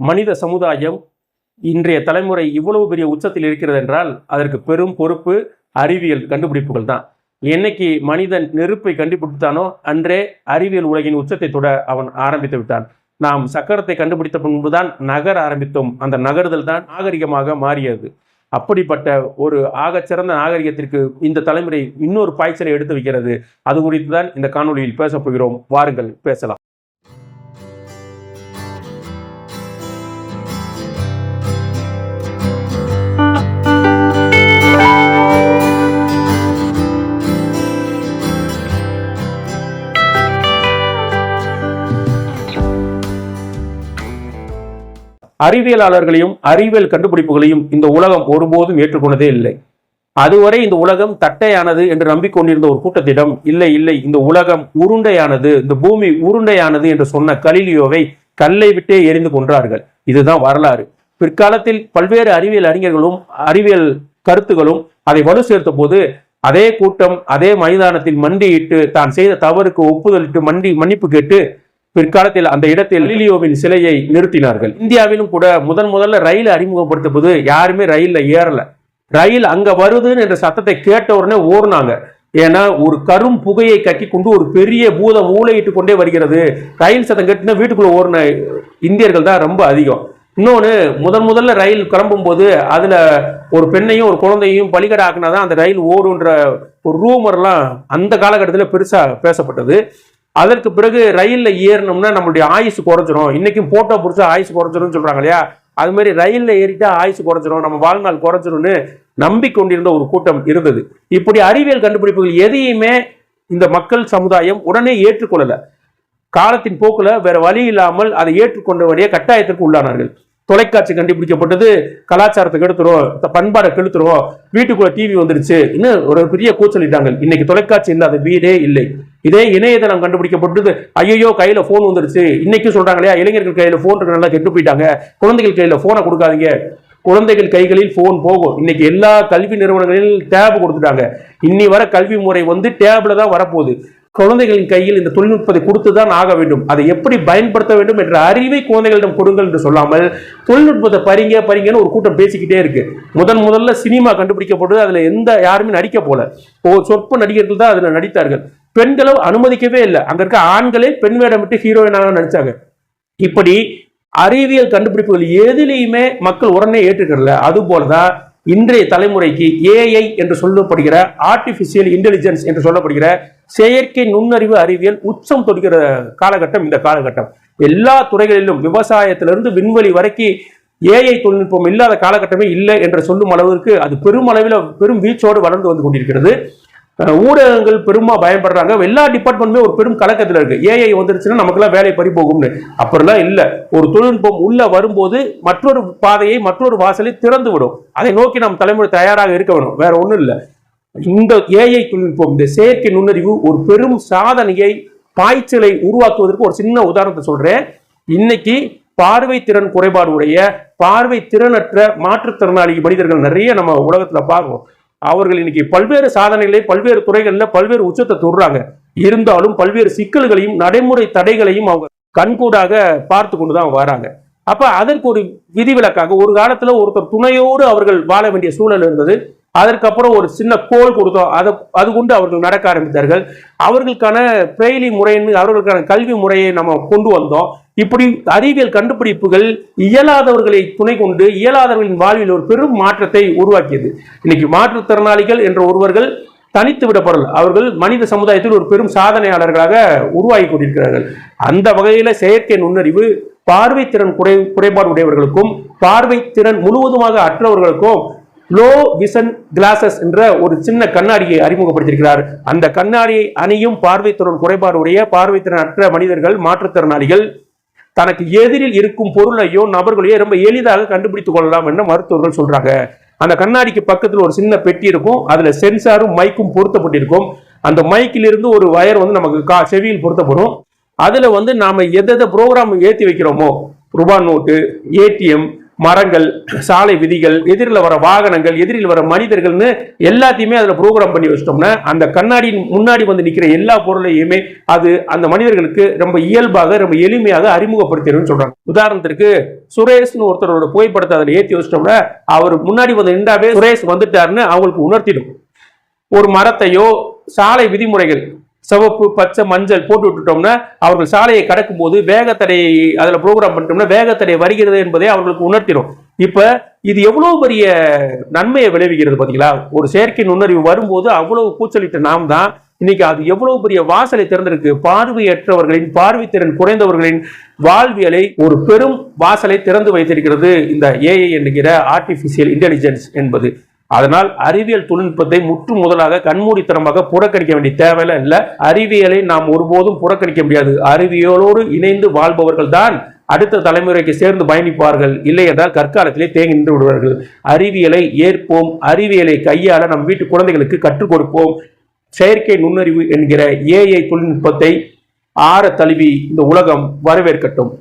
மனித சமுதாயம் இன்றைய தலைமுறை இவ்வளவு பெரிய உச்சத்தில் இருக்கிறது என்றால் அதற்கு பெரும் பொறுப்பு அறிவியல் கண்டுபிடிப்புகள் தான். என்னைக்கு மனிதன் நெருப்பை கண்டுபிடித்தானோ அன்றே அறிவியல் உலகின் உச்சத்தை தொட அவன் ஆரம்பித்து விட்டான். நாம் சக்கரத்தை கண்டுபிடித்த பின்புதான் நகர ஆரம்பித்தோம். அந்த நகர்தல் தான் நாகரிகமாக மாறியது. அப்படிப்பட்ட ஒரு ஆகச்சிறந்த நாகரிகத்திற்கு இந்த தலைமுறை இன்னொரு பாய்ச்சலை எடுத்து வைக்கிறது. அது குறித்து தான் இந்த காணொலியில் பேசப்போகிறோம் வாருங்கள் பேசலாம். அறிவியலாளர்களையும் அறிவியல் கண்டுபிடிப்புகளையும் இந்த உலகம் ஒருபோதும் ஏற்றுக்கொண்டதே இல்லை. அதுவரை இந்த உலகம் தட்டையானது என்று நம்பிக்கொண்டிருந்த ஒரு கூட்டத்திடம் இல்லை இல்லை இந்த உலகம் உருண்டையானது இந்த பூமி உருண்டையானது என்று சொன்ன கலிலியோவை கல்லை விட்டே எரிந்து கொன்றார்கள். இதுதான் வரலாறு. பிற்காலத்தில் பல்வேறு அறிவியல் அறிஞர்களும் அறிவியல் கருத்துகளும் அதை வலு சேர்த்த போது அதே கூட்டம் அதே மைதானத்தில் மண்டியிட்டு தான் செய்த தவறுக்கு ஒப்புதலிட்டு மண்டி மன்னிப்பு கேட்டு பிற்காலத்தில் அந்த இடத்தில் லீலியோவின் சிலையை நிறுத்தினார்கள். இந்தியாவிலும் கூட முதன் முதல்ல ரயில் அறிமுகப்படுத்த போது யாருமே ரயில்ல ஏறல. ரயில் அங்க வருதுன்னு என்ற சத்தத்தை கேட்ட உடனே ஓடுனாங்க. ஏன்னா ஒரு கரும் புகையை கக்கி கொண்டு ஒரு பெரிய பூதம் ஊழையிட்டு கொண்டே வருகிறது. ரயில் சத்தம் கேட்டுனா வீட்டுக்குள்ள ஓடின இந்தியர்கள் தான் ரொம்ப அதிகம். இன்னொன்று முதன் முதல்ல ரயில் கிளம்பும் போது அதில் ஒரு பெண்ணையும் ஒரு குழந்தையும் பலிகடை ஆக்குனாதான் அந்த ரயில் ஓடுன்ற ஒரு ரூமர்லாம் அந்த காலகட்டத்தில் பெருசாக பேசப்பட்டது. அதற்கு பிறகு ரயிலில் ஏறணும்னா நம்மளுடைய ஆயுசு குறைஞ்சிரும். இன்னைக்கும் போட்டோ பிடிச்சா ஆயுசு குறைஞ்சிரும்னு சொல்கிறாங்க இல்லையா? அது மாதிரி ரயிலில் ஏறிட்டா ஆயுசு குறைஞ்சிரும். நம்ம வாழ்நாள் குறைஞ்சிரும்னு நம்பிக்கொண்டிருந்த ஒரு கூட்டம் இருந்தது. இப்படி அறிவியல் கண்டுபிடிப்புகள் எதையுமே இந்த மக்கள் சமுதாயம் உடனே ஏற்றுக்கொள்ளலை. காலத்தின் போக்கில் வேற வழி இல்லாமல் அதை ஏற்றுக்கொண்ட கட்டாயத்திற்கு உள்ளானார்கள். தொலைக்காட்சி கண்டுபிடிக்கப்பட்டது கலாச்சாரத்தை கெடுத்துரும் பண்பாடை கெடுத்துரும் வீட்டுக்குள்ள டிவி வந்துருச்சு இன்னும் ஒரு பெரிய கூச்சலிட்டாங்க. இன்னைக்கு தொலைக்காட்சி இல்லாத வீடே இல்லை. இதே இணையதளம் கண்டுபிடிக்கப்பட்டது. ஐயோ கையில போன் வந்துருச்சு இன்னைக்கு சொல்றாங்க இல்லையா இளைஞர்கள் கையில போன் இருக்கு நல்லா கெட்டு போயிட்டாங்க. குழந்தைகள் கையில போனை கொடுக்காதீங்க. குழந்தைகள் கைகளில் போன் போகும். இன்னைக்கு எல்லா கல்வி நிறுவனங்களிலும் டேப் கொடுத்துட்டாங்க. இன்னி வர கல்வி முறை வந்து டேப்ல தான் வரப்போகுது. குழந்தைகளின் கையில் இந்த தொழில்நுட்பத்தை கொடுத்து தான் ஆக வேண்டும். அதை எப்படி பயன்படுத்த வேண்டும் என்ற அறிவை குழந்தைகளிடம் கொடுங்கள் என்று சொல்லாமல் தொழில்நுட்பத்தை பறிங்க பறிங்கன்னு ஒரு கூட்டம் பேசிக்கிட்டே இருக்கு. முதன் முதல்ல சினிமா கண்டுபிடிக்கப்பட்டது அதுல எந்த யாருமே நடிக்க போல. ஓ சொற்ப நடிகர்கள் தான் அதுல நடித்தார்கள். பெண்களை அனுமதிக்கவே இல்லை. அங்க இருக்க ஆண்களே பெண் வேடமிட்டு ஹீரோயினாக நடிச்சாங்க இப்படி அறிவியல் கண்டுபிடிப்புகள் எதிலையுமே மக்கள் உடனே ஏற்றுக்கல அது போலதான் இன்றைய தலைமுறைக்கு ஏஐ என்று சொல்லப்படுகிற ஆர்டிபிஷியல் இன்டெலிஜென்ஸ் என்று சொல்லப்படுகிற செயற்கை நுண்ணறிவு அறிவியல் உச்சம் தொடுகிற காலகட்டம் இந்த காலகட்டம். எல்லா துறைகளிலும் விவசாயத்திலிருந்து விண்வெளி வரைக்கும் ஏஐ தொழில்நுட்பம் இல்லாத காலகட்டமே இல்லை என்று சொல்லும் அளவிற்கு அது பெருமளவில் பெரும் வீச்சோடு வளர்ந்து வந்து கொண்டிருக்கிறது. ஊடகங்கள் பெருமா பயன்படுறாங்க. எல்லா டிபார்ட்மெண்ட்டுமே ஒரு பெரும் கலக்கத்தில் இருக்கு. ஏஐ வந்துருச்சுன்னா நமக்கெல்லாம் வேலை பறி போகும்னு. அப்படிலாம் இல்லை. ஒரு தொழில்நுட்பம் உள்ள வரும்போது மற்றொரு பாதையை மற்றொரு வாசலை திறந்து விடும் அதை நோக்கி நம் தலைமுறை தயாராக இருக்க வேணும். வேற ஒன்றும் இல்லை. இந்த ஏஐ தொழில்நுட்பம் இந்த செயற்கை நுண்ணறிவு ஒரு பெரும் சாதனையை பாய்ச்சலை உருவாக்குவதற்கு ஒரு சின்ன உதாரணத்தை சொல்றேன். இன்னைக்கு பார்வை திறன் குறைபாடு உடைய பார்வை திறனற்ற மாற்றுத்திறனாளி மனிதர்கள் நிறைய நம்ம உலகத்துல பார்க்கணும் அவர்கள் இன்னைக்கு பல்வேறு சாதனைகளை பல்வேறு துறைகளில் பல்வேறு உச்சத்தை தொடுறாங்க. இருந்தாலும் பல்வேறு சிக்கல்களையும் நடைமுறை தடைகளையும் அவங்க கண்கூடாக பார்த்து கொண்டு தான் வராங்க. அப்ப அதற்கு ஒரு விதிவிலக்காக ஒரு காலத்துல ஒருத்தர் துணையோடு அவர்கள் வாழ வேண்டிய சூழல் இருந்தது. அதற்கப்புறம் ஒரு சின்ன கோல் கொடுத்தோம் அதை அது கொண்டு அவர்கள் நடக்க ஆரம்பித்தார்கள். அவர்களுக்கான பிரெய்லி முறைன்னு அவர்களுக்கான கல்வி முறையை நம்ம கொண்டு வந்தோம். இப்படி அறிவியல் கண்டுபிடிப்புகள் இயலாதவர்களை துணை கொண்டு இயலாதவர்களின் வாழ்வில் ஒரு பெரும் மாற்றத்தை உருவாக்கியது. இன்னைக்கு மாற்றுத்திறனாளிகள் என்ற ஒருவர்கள் தனித்து விடப்படல். அவர்கள் மனித சமுதாயத்தில் ஒரு பெரும் சாதனையாளர்களாக உருவாகி கொண்டிருக்கிறார்கள். அந்த வகையில செயற்கை நுண்ணறிவு பார்வை திறன் குறை குறைபாடு உடையவர்களுக்கும் பார்வை திறன் முழுவதுமாக அற்றவர்களுக்கும் லோ விசன் கிளாசஸ் என்ற ஒரு சின்ன கண்ணாடியை அறிமுகப்படுத்தியிருக்கிறார். அந்த கண்ணாடியை அணியும் பார்வைத்திறன் குறைபாடு உடைய பார்வைத்திறன் அற்ற மனிதர்கள் மாற்றுத்திறனாளிகள் தனக்கு எதிரில் இருக்கும் பொருளையோ நபர்களையோ ரொம்ப எளிதாக கண்டுபிடித்துக் கொள்ளலாம் என்று மருத்துவர்கள் சொல்றாங்க. அந்த கண்ணாடிக்கு பக்கத்தில் ஒரு சின்ன பெட்டி இருக்கும். அதுல சென்சாரும் மைக்கும் பொருத்தப்பட்டிருக்கும். அந்த மைக்கில் இருந்து ஒரு வயர் வந்து நமக்கு கா செவியில் பொருத்தப்படும். அதுல வந்து நாம எதை ப்ரோக்ராம் ஏற்றி வைக்கிறோமோ ரூபா நோட்டு ஏடிஎம் மரங்கள் சாலை விதிகள் எதிரில் வர வாகனங்கள் எதிரில் வர மனிதர்கள்னு எல்லாத்தையுமே அதில் ப்ரோக்ராம் பண்ணி வச்சிட்டோம்னா அந்த கண்ணாடியின் முன்னாடி வந்து நிற்கிற எல்லா பொருளையுமே அது அந்த மனிதர்களுக்கு ரொம்ப இயல்பாக ரொம்ப எளிமையாக அறிமுகப்படுத்திடும்னு சொல்றாங்க. உதாரணத்திற்கு சுரேஷ்னு ஒருத்தரோட புகைப்படத்தை அதில் ஏற்றி வச்சிட்டோம்னா அவர் முன்னாடி வந்து நின்றாவே சுரேஷ் வந்துட்டாருன்னு அவங்களுக்கு உணர்த்திடும். ஒரு மரத்தையோ சாலை விதிமுறைகள் சிவப்பு பச்சை மஞ்சள் போட்டு விட்டுட்டோம்னா அவர்கள் சாலையை கடக்கும் போது வேகத்தடை அதில் ப்ரோக்ராம் பண்ணிட்டோம்னா வேகத்தடை வருகிறது என்பதை அவர்களுக்கு உணர்த்திடும். இப்போ இது எவ்வளவு பெரிய நன்மையை விளைவிக்கிறது பார்த்தீங்களா ஒரு செயற்கை நுண்ணறிவு வரும்போது அவ்வளவு கூச்சலிட்ட நாம் தான் இன்னைக்கு அது எவ்வளவு பெரிய வாசலை திறந்திருக்கு. பார்வையற்றவர்களின் பார்வைத்திறன் குறைந்தவர்களின் வாழ்வியலை ஒரு பெரும் வாசலை திறந்து வைத்திருக்கிறது இந்த ஏஐ என்கிற ஆர்டிபிஷியல் இன்டெலிஜென்ஸ் என்பது. அதனால் அறிவியல் தொழில்நுட்பத்தை முற்று முதலாக கண்மூடித்தனமாக புறக்கணிக்க வேண்டிய தேவையில்ல இல்லை. அறிவியலை நாம் ஒருபோதும் புறக்கணிக்க முடியாது. அறிவியலோடு இணைந்து வாழ்பவர்கள் தான் அடுத்த தலைமுறைக்கு சேர்ந்து பயணிப்பார்கள். இல்லை என்றால் கற்காலத்திலே தேங்கி நின்று விடுவார்கள். அறிவியலை ஏற்போம். அறிவியலை கையாள நம் வீட்டு குழந்தைகளுக்கு கற்றுக் கொடுப்போம். செயற்கை நுண்ணறிவு என்கிற ஏஐ தொழில்நுட்பத்தை ஆற தழுவி இந்த உலகம் வரவேற்கட்டும்.